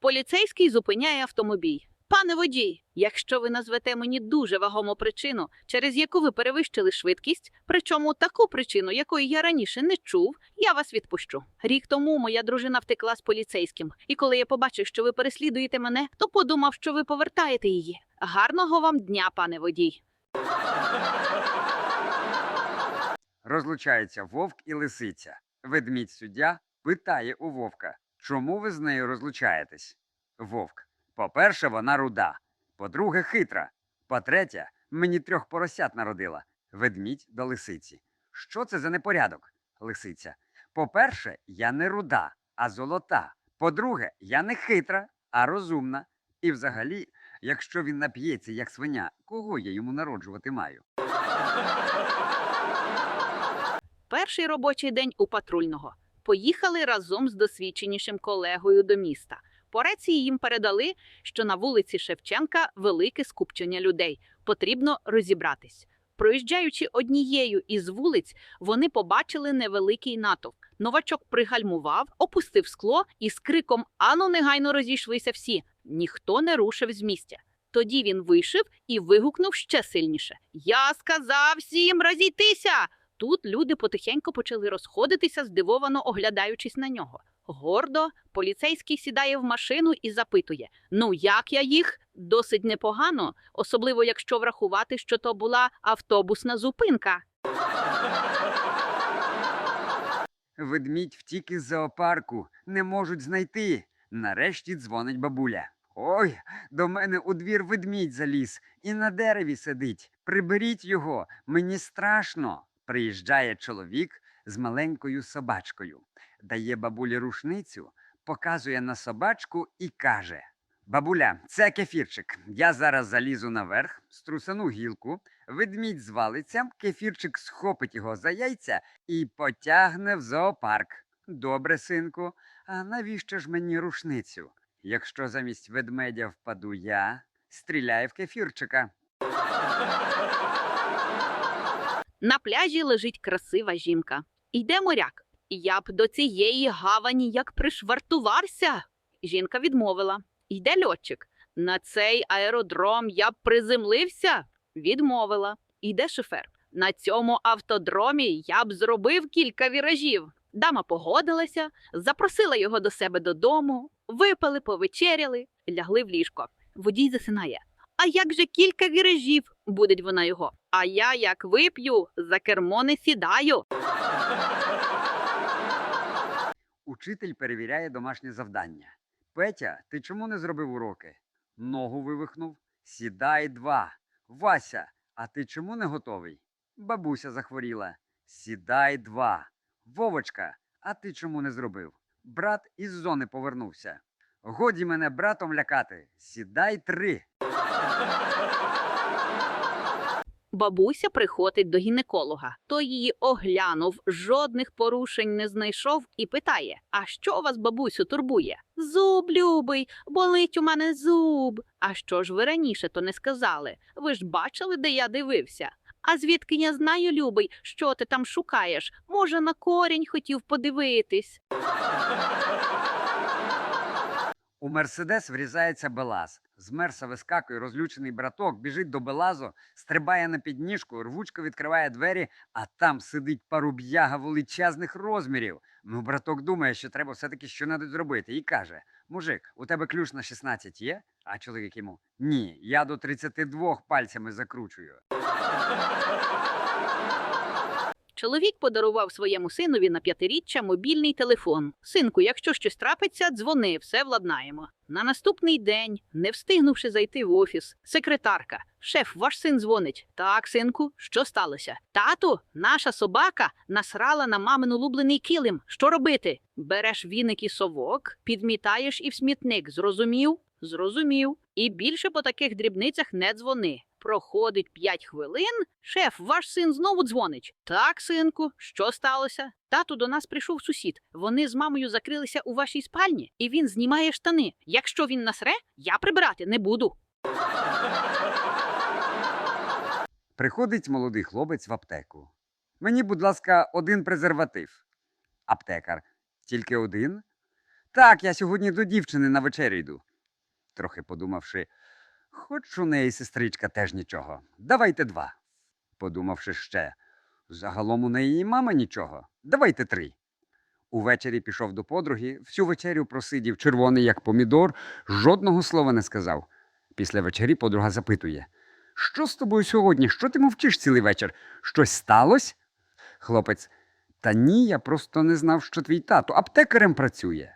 Поліцейський зупиняє автомобіль. Пане водій, якщо ви назвете мені дуже вагому причину, через яку ви перевищили швидкість, причому таку причину, якої я раніше не чув, я вас відпущу. Рік тому моя дружина втекла з поліцейським, і коли я побачив, що ви переслідуєте мене, то подумав, що ви повертаєте її. Гарного вам дня, пане водій. Розлучаються вовк і лисиця. Ведмідь суддя питає у вовка, чому ви з нею розлучаєтесь? Вовк. По-перше, вона руда. По-друге, хитра. По-третє, мені трьох поросят народила. Ведмідь до лисиці. Що це за непорядок? Лисиця. По-перше, я не руда, а золота. По-друге, я не хитра, а розумна. І взагалі, якщо він нап'ється, як свиня, кого я йому народжувати маю? Перший робочий день у патрульного. Поїхали разом з досвідченішим колегою до міста. По рації їм передали, що на вулиці Шевченка велике скупчення людей. Потрібно розібратись. Проїжджаючи однією із вулиць, вони побачили невеликий натовп. Новачок пригальмував, опустив скло і з криком Ану, негайно розійшлися всі. Ніхто не рушив з місця. Тоді він вийшов і вигукнув ще сильніше: Я сказав всім розійтися! Тут люди потихеньку почали розходитися, здивовано оглядаючись на нього. Гордо поліцейський сідає в машину і запитує: Ну, як я їх? Досить непогано, особливо якщо врахувати, що то була автобусна зупинка. Ведмідь втік із зоопарку, не можуть знайти. Нарешті дзвонить бабуля. Ой, до мене у двір ведмідь заліз і на дереві сидить. Приберіть його, мені страшно. Приїжджає чоловік з маленькою собачкою, дає бабулі рушницю, показує на собачку і каже: Бабуля, це кефірчик. Я зараз залізу наверх, струсану гілку, ведмідь звалиться, кефірчик схопить його за яйця і потягне в зоопарк. Добре, синку, а навіщо ж мені рушницю? Якщо замість ведмедя впаду я, стріляй в кефірчика. На пляжі лежить красива жінка. Йде моряк. Я б до цієї гавані як пришвартувався. Жінка відмовила. Йде льотчик. На цей аеродром я б приземлився. Відмовила. Йде шофер. На цьому автодромі я б зробив кілька віражів. Дама погодилася, запросила його до себе додому, випили, повечеряли, лягли в ліжко. Водій засинає. А як же кілька віражів? будить вона його. А я як вип'ю, за кермо не сідаю. Учитель перевіряє домашнє завдання. Петя, ти чому не зробив уроки? Ногу вивихнув. Сідай два. Вася, а ти чому не готовий? Бабуся захворіла. Сідай два. Вовочка, а ти чому не зробив? Брат із зони повернувся. Годі мене братом лякати. Сідай три. Бабуся приходить до гінеколога. Той її оглянув, жодних порушень не знайшов і питає: А що вас, бабусю, турбує? Зуб любий, болить у мене зуб. А що ж ви раніше то не сказали? Ви ж бачили, де я дивився? А звідки я знаю, любий, що ти там шукаєш? Може, на корінь хотів подивитись. У Мерседес врізається Белаз. З Мерса вискакує розлючений браток, біжить до Белазу, стрибає на підніжку, рвучко відкриває двері, а там сидить паруб'яга величезних розмірів. Ну, браток думає, що треба все-таки що-небудь зробити, і каже: Мужик, у тебе ключ на 16 є? А чоловік йому: Ні, я до 32 пальцями закручую. Чоловік подарував своєму синові на п'ятиріччя мобільний телефон. Синку, якщо щось трапиться, дзвони, все владнаємо. На наступний день, не встигнувши зайти в офіс, секретарка. Шеф, ваш син дзвонить. Так, синку, що сталося? Тату, наша собака насрала на мамин улюблений килим. Що робити? Береш віник і совок, підмітаєш і в смітник. Зрозумів? Зрозумів. І більше по таких дрібницях не дзвони. Проходить п'ять хвилин. Шеф, ваш син знову дзвонить. Так, синку, що сталося? Тату до нас прийшов сусід. Вони з мамою закрилися у вашій спальні, і він знімає штани. Якщо він насре, я прибирати не буду. Приходить молодий хлопець в аптеку. Мені, будь ласка, один презерватив. Аптекар. Тільки один? Так, я сьогодні до дівчини на вечерю йду. Трохи подумавши, хоч у неї сестричка теж нічого. Давайте два. Подумавши ще, загалом у неї мама нічого. Давайте три. Увечері пішов до подруги, всю вечерю просидів, червоний, як помідор, жодного слова не сказав. Після вечері подруга запитує: Що з тобою сьогодні? Що ти мовчиш цілий вечір? Щось сталося? Хлопець. Та ні, я просто не знав, що твій тато аптекарем працює.